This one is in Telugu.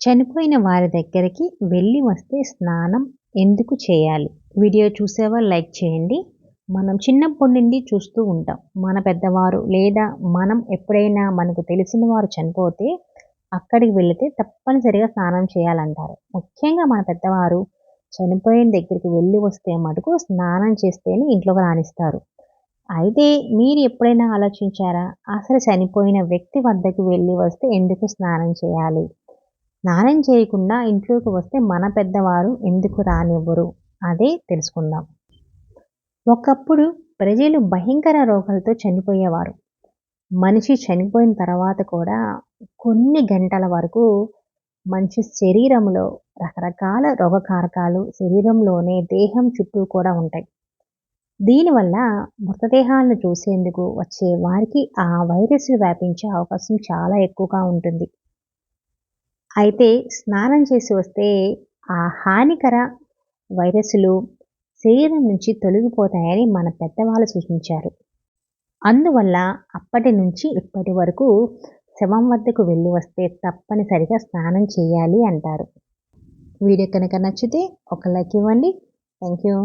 చనిపోయిన వారి దగ్గరికి వెళ్ళి వస్తే స్నానం ఎందుకు చేయాలి? వీడియో చూసేవా లైక్ చేయండి. మనం చిన్నప్పటి నుండి చూస్తూ ఉంటాం. మన పెద్దవారు లేదా మనం ఎప్పుడైనా మనకు తెలిసిన వారు చనిపోతే అక్కడికి వెళితే తప్పనిసరిగా స్నానం చేయాలంటారు. ముఖ్యంగా మన పెద్దవారు చనిపోయిన దగ్గరికి వెళ్ళి వస్తే మటుకు స్నానం చేస్తేనే ఇంట్లోకి రాణిస్తారు అయితే మీరు ఎప్పుడైనా ఆలోచించారా? అసలు చనిపోయిన వ్యక్తి వద్దకు వెళ్ళి వస్తే ఎందుకు స్నానం చేయాలి? స్నానం చేయకుండా ఇంట్లోకి వస్తే మన పెద్దవారు ఎందుకు రానివ్వరు? అదే తెలుసుకుందాం. ఒకప్పుడు ప్రజలు భయంకర రోగాలతో చనిపోయేవారు. మనిషి చనిపోయిన తర్వాత కూడా కొన్ని గంటల వరకు మనిషి శరీరంలో రకరకాల రోగకారకాలు శరీరంలోనే దేహం చుట్టూ కూడా ఉంటాయి. దీనివల్ల మృతదేహాలను చూసేందుకు వచ్చే వారికి ఆ వైరస్లు వ్యాపించే అవకాశం చాలా ఎక్కువగా ఉంటుంది. అయితే స్నానం చేసి వస్తే ఆ హానికర వైరస్లు శరీరం నుంచి తొలగిపోతాయని మన పెద్దవాళ్ళు సూచించారు. అందువల్ల అప్పటి నుంచి ఇప్పటి వరకు శవం వద్దకు వెళ్ళి వస్తే తప్పనిసరిగా స్నానం చేయాలి అంటారు. వీడియో కనుక నచ్చితే ఒక లైక్ ఇవ్వండి. Thank you